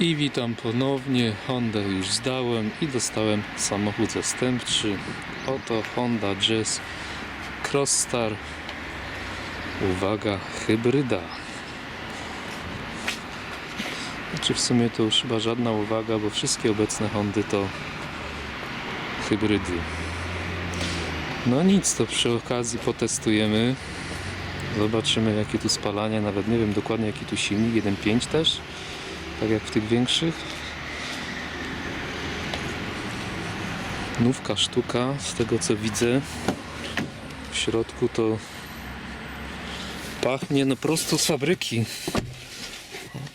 I witam ponownie. Honda już zdałem i dostałem samochód zastępczy. Oto Honda Jazz Crossstar. Uwaga, hybryda. Znaczy w sumie to już chyba żadna uwaga, bo wszystkie obecne Hondy to hybrydy. No nic, to przy okazji potestujemy. Zobaczymy jakie tu spalanie, nawet nie wiem dokładnie jaki tu silnik, 1.5 też tak jak w tych większych. Nówka sztuka, z tego co widzę. W środku to pachnie no prosto z fabryki.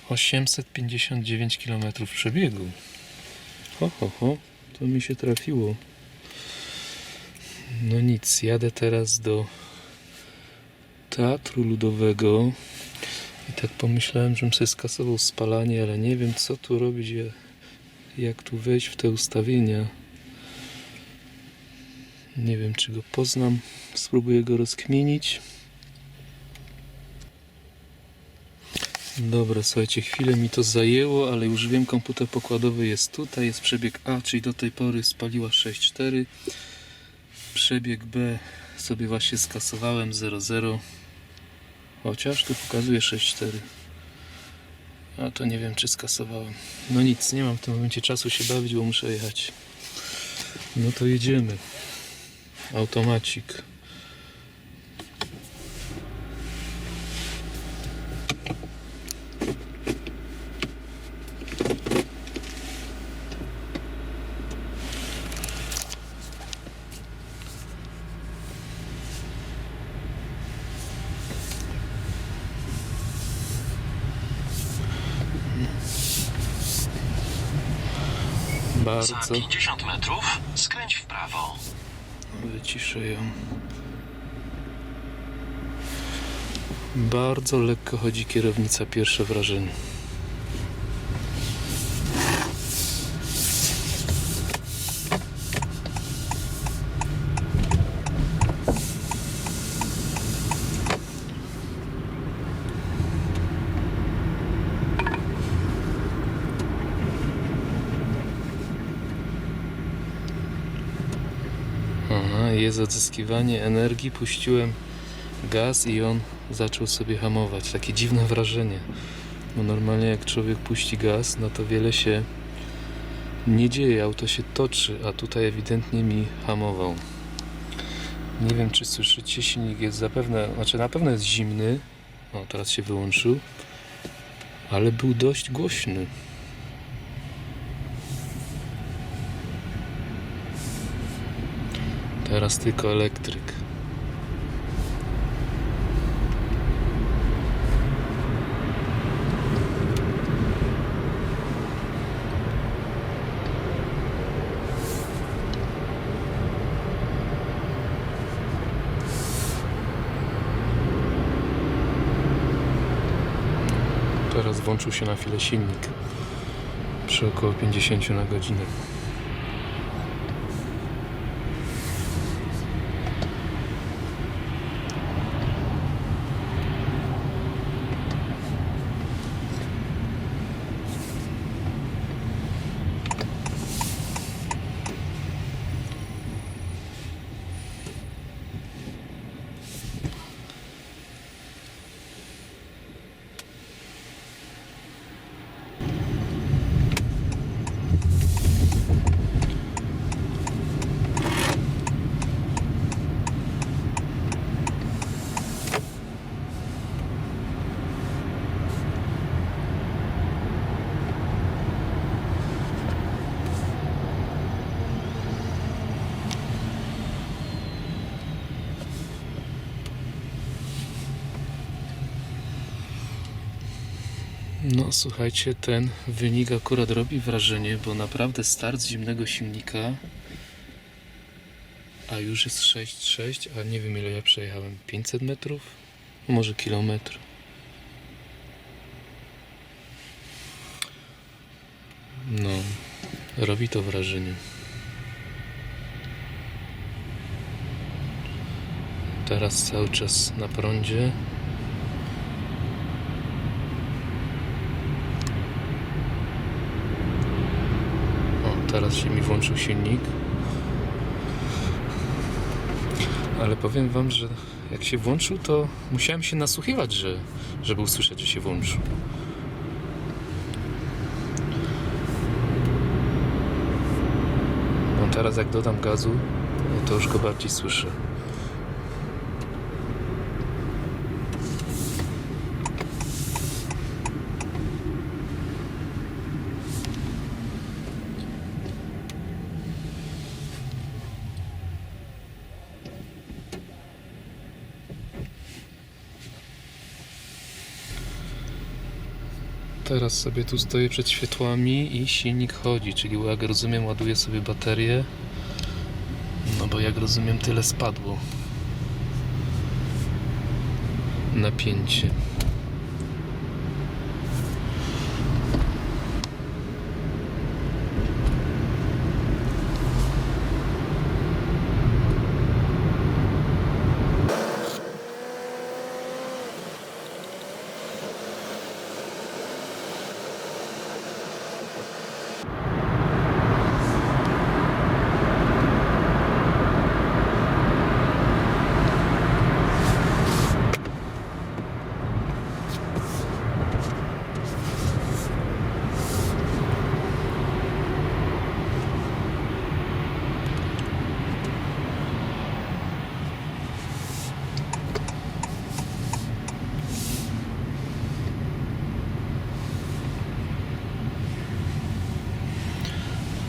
859 km przebiegu. Ho, ho, ho, to mi się trafiło. No nic, jadę teraz do Teatru Ludowego. Tak pomyślałem, żebym sobie skasował spalanie, ale nie wiem co tu robić, ja- jak tu wejść w te ustawienia. Nie wiem czy go poznam, spróbuję go rozkminić. Dobra, słuchajcie, chwilę mi to zajęło, ale już wiem, komputer pokładowy jest tutaj, jest przebieg A, czyli do tej pory spaliła 6.4. Przebieg B sobie właśnie skasowałem 0.0. Chociaż tu pokazuje 6.4. A to nie wiem, czy skasowałem. No nic, nie mam w tym momencie czasu się bawić, bo muszę jechać. No to jedziemy. Automacik. Za Bardzo 50 metrów skręć w prawo. wyciszę ją. Bardzo lekko chodzi kierownica, pierwsze wrażenie. Jest odzyskiwanie energii. Puściłem gaz i on zaczął sobie hamować. Takie dziwne wrażenie. Bo normalnie jak człowiek puści gaz, no to wiele się nie dzieje, auto się toczy, a tutaj ewidentnie mi hamował. Nie wiem czy słyszycie, silnik jest zapewne, znaczy na pewno jest zimny. O, teraz się wyłączył. Ale był dość głośny. Teraz tylko elektryk. Teraz włączył się na chwilę silnik przy około 50 na godzinę. No słuchajcie, ten wynik akurat robi wrażenie, bo naprawdę start z zimnego silnika, a już jest 6,6, a nie wiem ile ja przejechałem, 500 metrów? Może kilometr. No, robi to wrażenie. Teraz cały czas na prądzie. Teraz się mi włączył silnik. Ale powiem wam, że jak się włączył, to musiałem się nasłuchiwać, że, żeby usłyszeć, że się włączył. No teraz jak dodam gazu, to już go bardziej słyszę. Teraz sobie tu stoję przed światłami i silnik chodzi, czyli jak rozumiem ładuje sobie baterię. No bo jak rozumiem tyle spadło. Napięcie.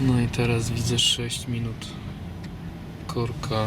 No i teraz widzę 6 minut korka.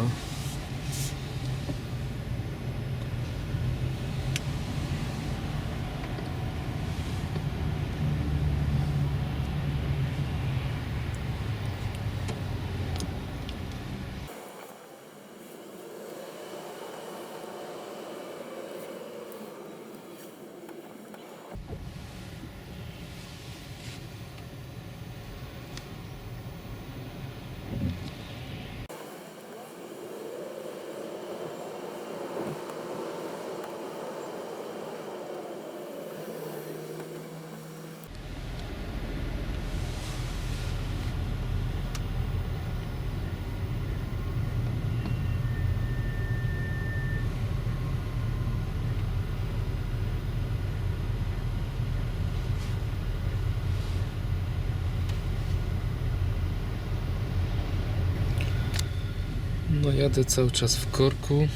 No jadę cały czas w korku.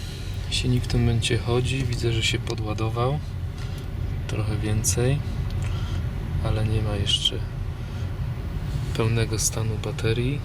Silnik w tym momencie chodzi. Widzę, że się podładował. Trochę więcej. Ale nie ma jeszcze pełnego stanu baterii.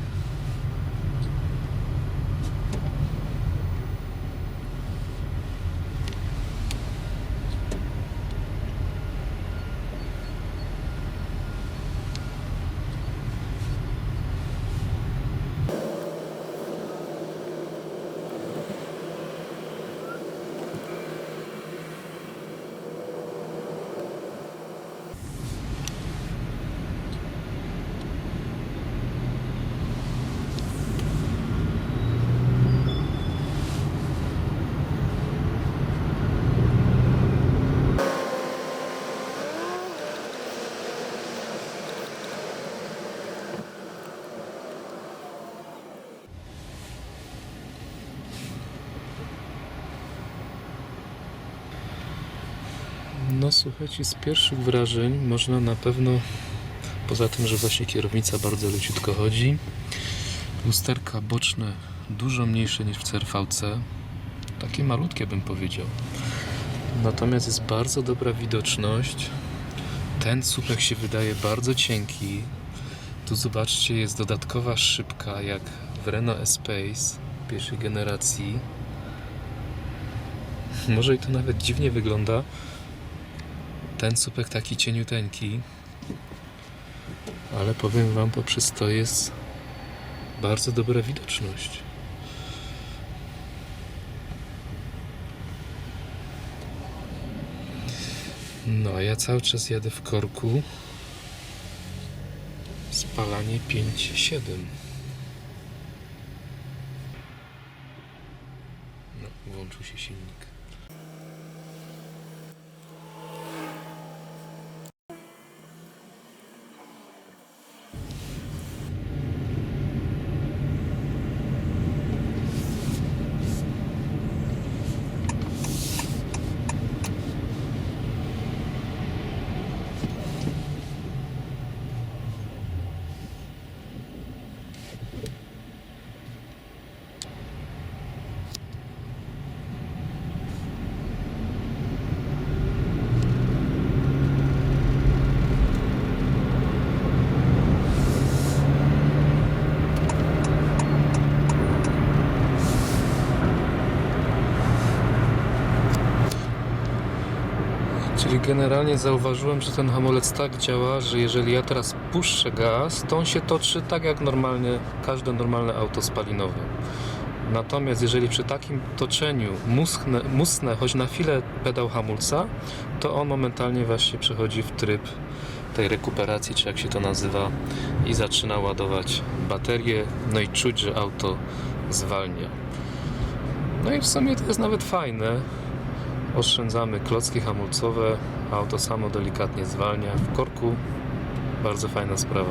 Słuchajcie, z pierwszych wrażeń można na pewno, poza tym, że właśnie kierownica bardzo leciutko chodzi, lusterka boczne dużo mniejsze niż w CRV-C, takie malutkie bym powiedział. Natomiast jest bardzo dobra widoczność. Ten słupek się wydaje bardzo cienki. Tu zobaczcie, jest dodatkowa szybka, jak w Renault Espace pierwszej generacji. Może i to nawet dziwnie wygląda, ten słupek taki cieniuteńki. Ale powiem wam, poprzez to jest bardzo dobra widoczność. No, ja cały czas jadę w korku. Spalanie 5-7. No, włączył się silnik. Generalnie zauważyłem, że ten hamulec tak działa, że jeżeli ja teraz puszczę gaz, to on się toczy tak jak normalnie każde normalne auto spalinowe. Natomiast jeżeli przy takim toczeniu musnę choć na chwilę pedał hamulca, to on momentalnie właśnie przechodzi w tryb tej rekuperacji, czy jak się to nazywa, i zaczyna ładować baterię, no i czuć, że auto zwalnia. No i w sumie to jest nawet fajne. Oszczędzamy klocki hamulcowe, auto samo delikatnie zwalnia. W korku bardzo fajna sprawa.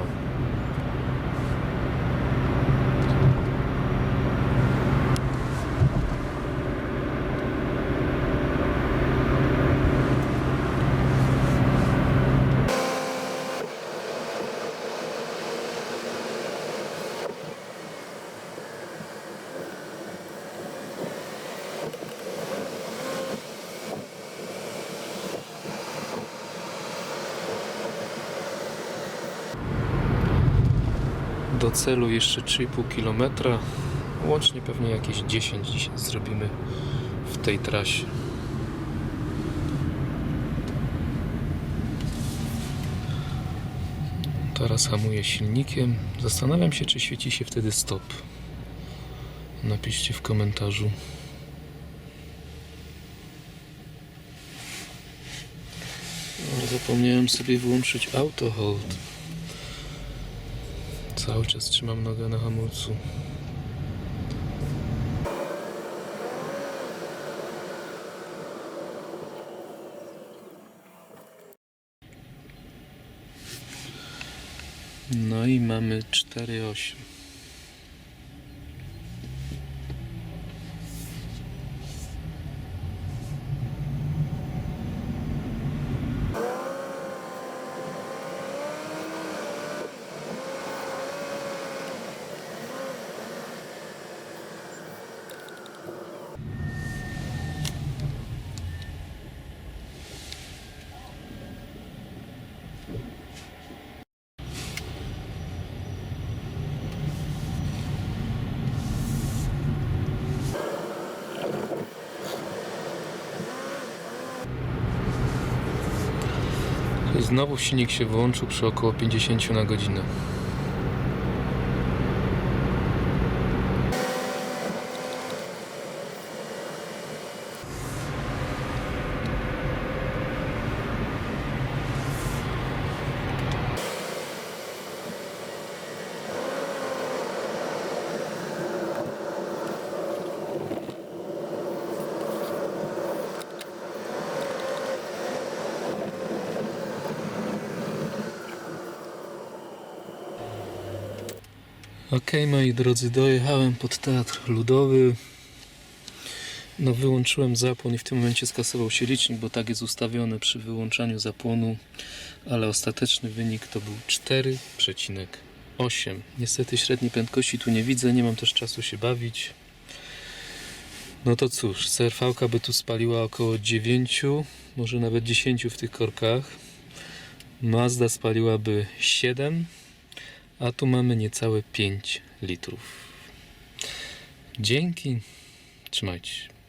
Do celu jeszcze 3,5 km. Łącznie pewnie jakieś 10 dzisiaj zrobimy w tej trasie. Teraz hamuję silnikiem. Zastanawiam się, czy świeci się wtedy stop. Napiszcie w komentarzu. Zapomniałem sobie włączyć auto hold. Cały czas trzymam nogę na hamulcu. No i mamy 4,8. Znowu silnik się wyłączył przy około 50 na godzinę. Okej, moi drodzy, dojechałem pod teatr ludowy. No, wyłączyłem zapłon i w tym momencie skasował się licznik, bo tak jest ustawione przy wyłączaniu zapłonu, ale ostateczny wynik to był 4,8. Niestety średniej prędkości tu nie widzę, nie mam też czasu się bawić. No to cóż, CRV by tu spaliła około 9, może nawet 10 w tych korkach. Mazda spaliłaby 7, a tu mamy niecałe 5 litrów. Dzięki. Trzymajcie się.